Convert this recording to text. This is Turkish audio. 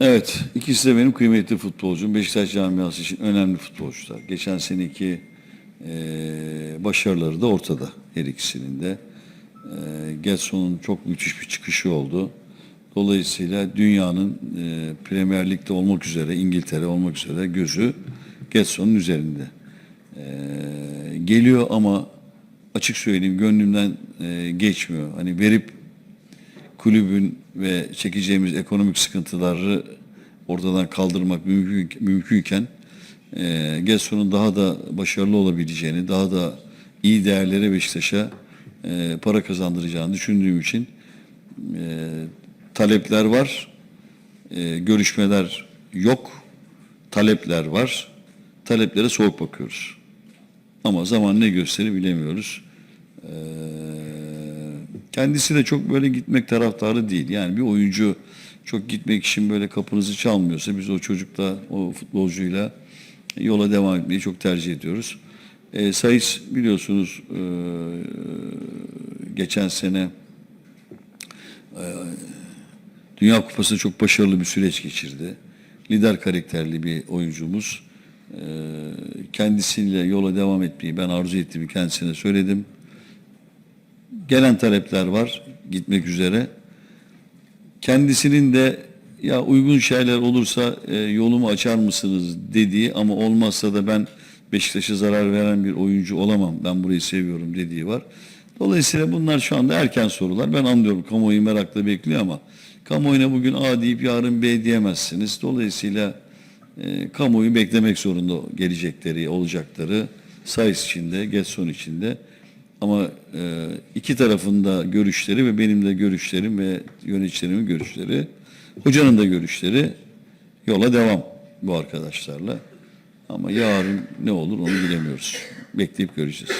Evet, ikisi de benim kıymetli futbolcum. Beşiktaş camiası için önemli futbolcular. Geçen seneki e, başarıları da ortada her ikisinin de. E, Getson'un çok müthiş bir çıkışı oldu. Dolayısıyla dünyanın e, Premier Lig'de olmak üzere, İngiltere olmak üzere gözü Getson'un üzerinde. E, geliyor ama açık söyleyeyim gönlümden e, geçmiyor. Hani verip kulübün ve çekeceğimiz ekonomik sıkıntıları ortadan kaldırmak mümkün, mümkünken e, Gesson'un daha da başarılı olabileceğini, daha da iyi değerlere Beşiktaş'a e, para kazandıracağını düşündüğüm için e, talepler var, e, görüşmeler yok, talepler var. Taleplere soğuk bakıyoruz. Ama zaman ne gösterir bilemiyoruz. Kendisi de çok böyle gitmek taraftarı değil. Yani bir oyuncu çok gitmek için böyle kapınızı çalmıyorsa biz o çocukla, o futbolcuyla yola devam etmeyi çok tercih ediyoruz. Ee, Sayıs biliyorsunuz e, geçen sene e, Dünya Kupası'nda çok başarılı bir süreç geçirdi. Lider karakterli bir oyuncumuz. Ee, kendisiyle yola devam etmeyi ben arzu ettiğimi kendisine söyledim. Gelen talepler var gitmek üzere. Kendisinin de ya uygun şeyler olursa e, yolumu açar mısınız dediği ama olmazsa da ben Beşiktaş'a zarar veren bir oyuncu olamam. Ben burayı seviyorum dediği var. Dolayısıyla bunlar şu anda erken sorular. Ben anlıyorum kamuoyu merakla bekliyor ama kamuoyuna bugün A deyip yarın B diyemezsiniz. Dolayısıyla e, kamuoyu beklemek zorunda gelecekleri, olacakları Sayıs içinde, Getson içinde. Ama e, iki tarafında görüşleri ve benim de görüşlerim ve yöneticilerimin görüşleri, hocanın da görüşleri yola devam bu arkadaşlarla. Ama yarın ne olur onu bilemiyoruz. Bekleyip göreceğiz.